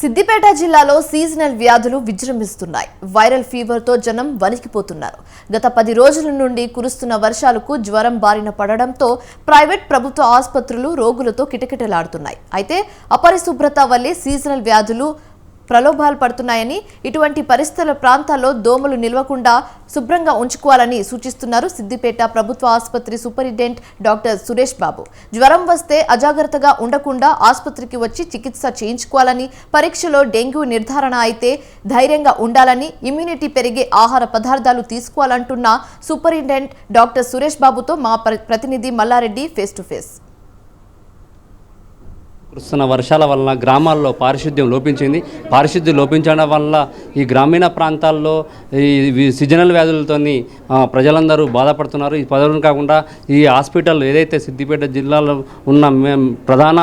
సిద్దిపేట జిల్లాలో సీజనల్ వ్యాధులు విజృంభిస్తున్నాయి. వైరల్ ఫీవర్తో జనం వణికిపోతున్నారు. గత పది రోజుల నుండి కురుస్తున్న వర్షాలకు జ్వరం బారిన పడడంతో ప్రైవేట్ ప్రభుత్వ ఆసుపత్రులు రోగులతో కిటకిటలాడుతున్నాయి. అయితే అపరిశుభ్రత వల్లే సీజనల్ వ్యాధులు ప్రలోభాలు పడుతున్నాయని ఇటువంటి పరిస్థితుల ప్రాంతాల్లో దోమలు నిల్వకుండా శుభ్రంగా ఉంచుకోవాలని సూచిస్తున్నారు సిద్దిపేట ప్రభుత్వ ఆసుపత్రి సూపరింటెండెంట్ డాక్టర్ సురేష్ బాబు. జ్వరం వస్తే అజాగ్రత్తగా ఉండకుండా ఆసుపత్రికి వచ్చి చికిత్స చేయించుకోవాలని పరీక్షలో డెంగ్యూ నిర్ధారణ అయితే ధైర్యంగా ఉండాలని ఇమ్యూనిటీ పెరిగే ఆహార పదార్థాలు తీసుకోవాలంటున్న సూపరింటెండెంట్ డాక్టర్ సురేష్ బాబుతో మా ప్రతినిధి మల్లారెడ్డి ఫేస్ టు ఫేస్. కురుస్తున్న వర్షాల వల్ల గ్రామాల్లో పారిశుద్ధ్యం లోపించింది. పారిశుద్ధ్యం లోపించడం వల్ల ఈ గ్రామీణ ప్రాంతాల్లో ఈ సీజనల్ సిజనల్ వ్యాధులతోని ప్రజలందరూ బాధపడుతున్నారు. ఈ పదవులు కాకుండా ఈ హాస్పిటల్ ఏదైతే సిద్దిపేట జిల్లాలో ఉన్న ప్రధాన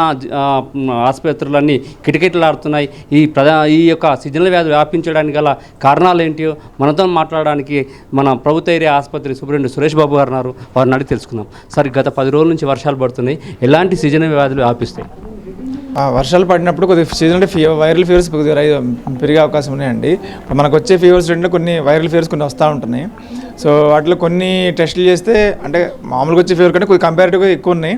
ఆసుపత్రులన్నీ కిటకిటలాడుతున్నాయి. ఈ ప్రధా ఈ యొక్క సిజనల్ వ్యాధులు వ్యాపించడానికి గల కారణాలు ఏంటియో మనతో మాట్లాడడానికి మన ప్రభుత్వ ఏరియా ఆసుపత్రి సూపరింటెండెంట్ సురేష్ బాబు గారు ఉన్నారు. వారిని అడిగి తెలుసుకుందాం. సార్ గత పది రోజుల నుంచి వర్షాలు పడుతున్నాయి. ఎలాంటి సిజనల్ వ్యాధులు వ్యాపిస్తాయి? వర్షాలు పడినప్పుడు కొద్దిగా సీజనల్ ఫీ వైరల్ ఫీవర్స్ కొద్దిగా పెరిగే అవకాశం ఉన్నాయండి. ఇప్పుడు మనకు వచ్చే ఫీవర్స్ రెండు కొన్ని వైరల్ ఫీవర్స్ కొన్ని వస్తూ ఉంటున్నాయి. సో వాటిలో కొన్ని టెస్టులు చేస్తే అంటే మామూలుగా వచ్చే ఫీవర్ కంటే కొద్దిగా కంపారిటివ్గా ఎక్కువ ఉన్నాయి.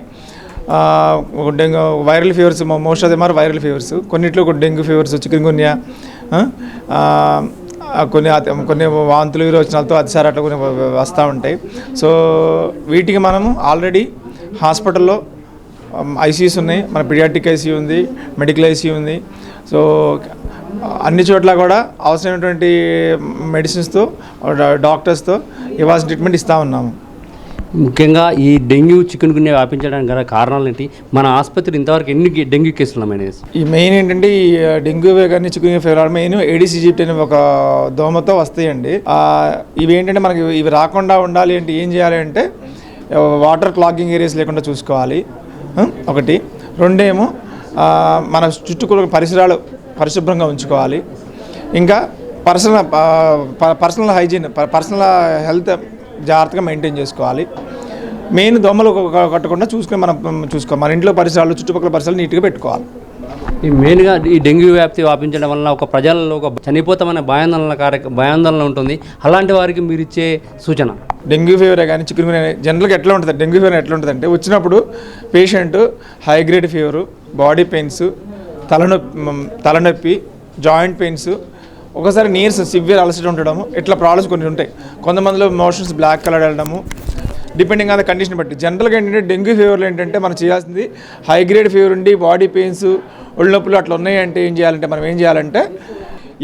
Dengue viral fevers most of them are viral fevers కొన్నిట్లో డెంగ్యూ ఫీవర్స్ చికెన్గున్యా కొన్ని కొన్ని వాంతులు విరోచనాలతో అతిసారి అట్లా కొన్ని వస్తూ ఉంటాయి. సో వీటికి మనము ఆల్రెడీ హాస్పిటల్లో ఐసీయూస్ ఉన్నాయి మన పిడియాటిక్ ఐసీయూ ఉంది మెడికల్ ఐసీయూ ఉంది. సో అన్ని చోట్ల కూడా అవసరమైనటువంటి మెడిసిన్స్తో డాక్టర్స్తో ఇవ్వాల్సిన ట్రీట్మెంట్ ఇస్తూ ఉన్నాము. ముఖ్యంగా ఈ డెంగ్యూ చికెన్ గున్యా వ్యాపించడానికి గల కారణాలు ఏంటి? మన ఆసుపత్రి ఇంతవరకు ఎన్ని డెంగ్యూ కేసులు ఉన్నాయి ఈ మెయిన్ ఏంటంటే ఈ డెంగ్యూ కానీ చికెన్ ఫీవర్ మెయిన్ ఏడీసీజీటీ అనే ఒక దోమతో వస్తాయండి. ఇవి ఏంటంటే మనకి ఇవి రాకుండా ఉండాలి అంటే ఏం చేయాలి అంటే వాటర్ క్లాగింగ్ ఏరియాస్ లేకుండా చూసుకోవాలి. ఒకటి. రెండేమో మన చుట్టుకుల పరిసరాలు పరిశుభ్రంగా ఉంచుకోవాలి. ఇంకా personal personal hygiene personal health జాగ్రత్తగా మెయింటైన్ చేసుకోవాలి. మెయిన్ దోమలు కట్టకుండా చూసుకుని మనం చూసుకోవాలి. మన ఇంట్లో పరిసరాలు చుట్టుపక్కల పరిసరాలు నీట్గా పెట్టుకోవాలి. ఈ మెయిన్గా ఈ డెంగ్యూ వ్యాప్తి వ్యాపించడం వలన ఒక ప్రజల్లో ఒక చనిపోతామనే భయాందోళన కార్య భయాందోళన ఉంటుంది. అలాంటి వారికి మీరు ఇచ్చే సూచన? డెంగ్యూ ఫీవర్ కానీ చికెన్ గున్యా జనరల్గా ఎట్లా ఉంటుంది డెంగ్యూ ఫీవర్ ఎట్లా ఉంటుంది అంటే వచ్చినప్పుడు patient high grade fever body pains తలనొప్పి తలనొప్పి జాయింట్ పెయిన్స్ ఒకసారి నీర్స్ సివియర్ అలసట ఉండడము ఇట్లా ప్రాబ్లమ్స్ కొన్ని ఉంటాయి. కొంతమందిలో మోషన్స్ బ్లాక్ కలర్ వెళ్ళడము డిపెండింగ్ ఆన్ ద కండిషన్ బట్టి. జనరల్గా ఏంటంటే డెంగ్యూ ఫీవర్లో ఏంటంటే మనం చేయాల్సింది హై గ్రేడ్ ఫీవర్ ఉండి బాడీ పెయిన్స్ ఒళ్ళు నొప్పులు అట్లా ఉన్నాయంటే ఏం చేయాలంటే మనం ఏం చేయాలంటే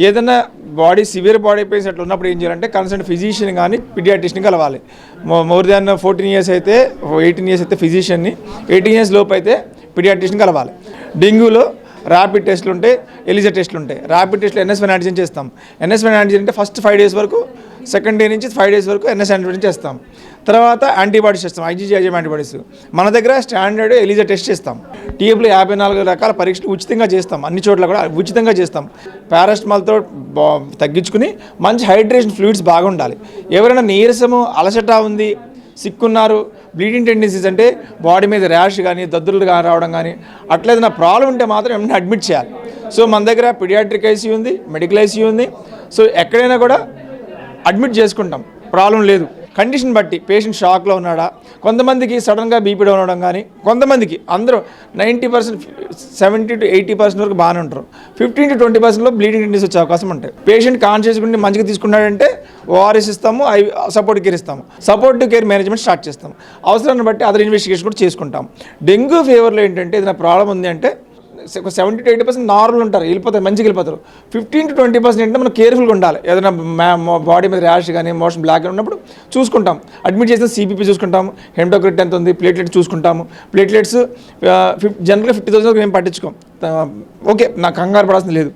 ఏదైనా బాడీ సివియర్ బాడీ పెయిన్స్ అట్లా ఉన్నప్పుడు ఏం చేయాలంటే కన్సల్ట్ ఫిజిషియన్ కానీ పిడియాటిషియన్ కలవాలి. మోర్ దాన్ ఫోర్టీన్ ఇయర్స్ అయితే ఎయిటీన్ ఇయర్స్ అయితే ఫిజిషియన్ని ఎయిటీన్ ఇయర్స్ లోపు అయితే పిడియాటిషియన్ కలవాలి. డెంగ్యూలో ర్యాపిడ్ టెస్ట్లు ఉంటాయి ఎలిజా టెస్ట్లు ఉంటాయి. ర్యాపిడ్ టెస్ట్లు ఎన్ఎస్ వన్ చేస్తాం. ఎన్ఎస్ వన్ అంటే ఫస్ట్ ఫైవ్ డేస్ వరకు సెకండ్ డే నుంచి ఫైవ్ డేస్ వరకు ఎన్ఎస్ యాంటీబాడీస్ చేస్తాం. తర్వాత యాంటీబాడీస్ చేస్తాం ఐజీజీ ఐజీఎం యాంటీబాడీస్. మన దగ్గర స్టాండర్డ్ ఎలిజా టెస్ట్ చేస్తాం. టీఎఫ్లో యాభై నాలుగు రకాల పరీక్షలు ఉచితంగా చేస్తాం అన్ని చోట్ల కూడా ఉచితంగా చేస్తాం. పారాస్టమాల్తో బా- తగ్గించుకుని మంచి హైడ్రేషన్ ఫ్లూయిడ్స్ బాగుండాలి. ఎవరైనా నీరసము అలసట ఉంది సిక్కున్నారు బ్లీడింగ్ టెండెన్సీస్ అంటే బాడీ మీద ర్యాష్ కానీ దద్దులు కానీ రావడం కానీ అట్లా ఏదైనా ప్రాబ్లం ఉంటే మాత్రం వెంటనే అడ్మిట్ చేయాలి. సో మన దగ్గర పిడియాట్రిక్ ఐసీ ఉంది మెడికల్ ఐసీ ఉంది. సో ఎక్కడైనా కూడా అడ్మిట్ చేసుకుంటాం. ప్రాబ్లం లేదు. కండిషన్ బట్టి పేషెంట్ షాక్లో ఉన్నాడా? కొంతమందికి సడన్గా బీపీ డౌన్ అవడం కానీ కొంతమందికి అందరూ ninety percent seventy to eighty percent వరకు బాగానే ఉంటారు. ఫిఫ్టీన్ టు ట్వంటీ పర్సెంట్లో బ్లీడింగ్ ఇండియస్ వచ్చే అవకాశం ఉంటాయి. పేషెంట్ కాన్షియస్ గురించి మంచిగా తీసుకున్నాడంటే ఓఆర్ఎస్ ఇస్తాము ఐ సపోర్ట్ కేర్ ఇస్తాము. సపోర్టివ్ కేర్ మేనేజ్మెంట్ స్టార్ట్ చేస్తాం అవసరాన్ని బట్టి అదర్ ఇన్వెస్టిగేషన్ కూడా చేసుకుంటాం. డెంగ్యూ ఫీవర్లో ఏంటంటే ఏదైనా ప్రాబ్లం ఉంది అంటే seventy to eighty percent normal ఉంటారు వెళ్ళిపోతారు మంచిగా వెళ్ళిపోతారు. ఫిఫ్టీన్ టు ట్వంటీ పర్సెంట్ అంటే మనం కేర్ఫుల్గా ఉండాలి. ఏదైనా బాడీ మీద ర్యాష్ కానీ మోషన్ బ్లాక్ ఉన్నప్పుడు చూసుకుంటాం. అడ్మిట్ చేసిన సిపిపి చూసుకుంటాము హెమటోక్రిట్ ఎంత ఉంది ప్లేట్లెట్ చూసుకుంటాము. ప్లేట్లెట్స్ జనరల్గా ఫిఫ్టీ థౌసండ్ మేము పట్టించుకోం. ఓకే నాకు కంగారు పడాల్సింది లేదు.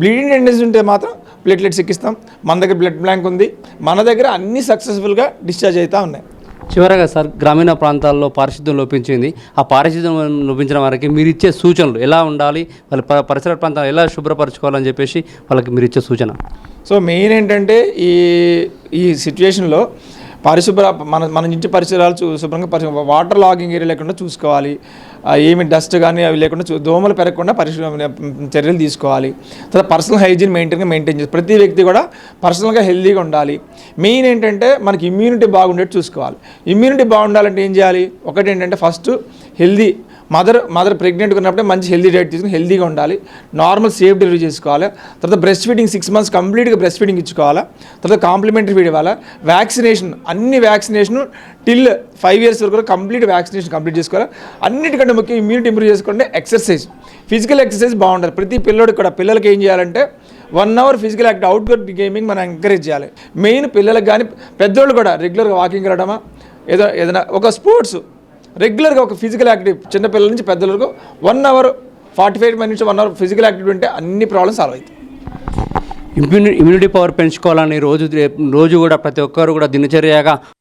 బ్లీడింగ్ టెండెన్సీ ఉంటే మాత్రం ప్లేట్లెట్స్ ఎక్కిస్తాం. మన దగ్గర బ్లడ్ బ్లాంక్ ఉంది. మన దగ్గర అన్ని సక్సెస్ఫుల్గా డిశ్చార్జ్ అవుతూ ఉన్నాయి. చివరగా సార్ గ్రామీణ ప్రాంతాల్లో పారిశుద్ధ్యం లోపించింది. ఆ పారిశుద్ధ్యం లోపించడం వారికి మీరు ఇచ్చే సూచనలు ఎలా ఉండాలి? వాళ్ళ పరిసర ప్రాంతాలు ఎలా శుభ్రపరచుకోవాలని చెప్పేసి వాళ్ళకి మీరు ఇచ్చే సూచన. సో మెయిన్ ఏంటంటే ఈ ఈ సిచ్యువేషన్లో పరిశుభ్ర మన మన ఇంటి పరిసరాలు శుభ్రంగా పరిశుభ్ర వాటర్ లాగింగ్ ఏరియా లేకుండా చూసుకోవాలి. ఏమి డస్ట్ కానీ అవి లేకుండా చూ- దోమలు పెరగకుండా పరిశుభ్ర చర్యలు తీసుకోవాలి. తర్వాత పర్సనల్ హైజీన్ మెయింటైన్గా మెయింటైన్ చేసి ప్రతి వ్యక్తి కూడా పర్సనల్గా హెల్తీగా ఉండాలి. మెయిన్ ఏంటంటే మనకి ఇమ్యూనిటీ బాగుండేట్టు చూసుకోవాలి. ఇమ్యూనిటీ బాగుండాలంటే ఏం చేయాలి? ఒకటి ఏంటంటే ఫస్ట్ హెల్దీ మదర్ మదర్ ప్రెగ్నెంట్గా ఉన్నప్పుడే మంచి హెల్దీ డైట్ తీసుకుని హెల్దీగా ఉండాలి. నార్మల్ సేఫ్ డెలివరీ చేసుకోవాలి. తర్వాత బ్రెస్ట్ ఫీడింగ్ సిక్స్ మంత్స్ కంప్లీట్గా బ్రెస్ట్ ఫీడింగ్ ఇచ్చుకోవాలి. తర్వాత కాంప్లిమెంటరీ ఫీడ్ ఇవ్వాలి. వ్యాక్సినేషన్ అన్ని వ్యాక్సినేషన్ టిల్ ఫైవ్ ఇయర్స్ వరకు కంప్లీట్ వ్యాక్సినేషన్ కంప్లీట్ చేసుకోవాలి. అన్నిటికంటే ముఖ్యం ఇమ్యూనిటీ ఇంప్రూవ్ చేసుకోండి ఎక్సర్సైజ్. ఫిజికల్ ఎక్సర్సైజ్ బాగుంటుంది. ప్రతి పిల్లోడికి కూడా పిల్లలకి ఏం చేయాలంటే one hour physical act outdoor gaming మనం ఎంకరేజ్ చేయాలి. మెయిన్ పిల్లలకు కానీ పెద్దోళ్ళు కూడా రెగ్యులర్గా వాకింగ్ వెళ్ళడమా? ఏదో ఏదైనా ఒక స్పోర్ట్స్ రెగ్యులర్గా ఒక ఫిజికల్ యాక్టివ్ చిన్నపిల్లల నుంచి పెద్దల వరకు one hour forty five minutes one hour physical activity ఉంటే అన్ని ప్రాబ్లమ్స్ సాల్వ్ అవుతాయి. ఇమ్యూనిటీ పవర్ పెంచుకోవాలని రోజు రోజు కూడా ప్రతి ఒక్కరు కూడా దినచర్యగా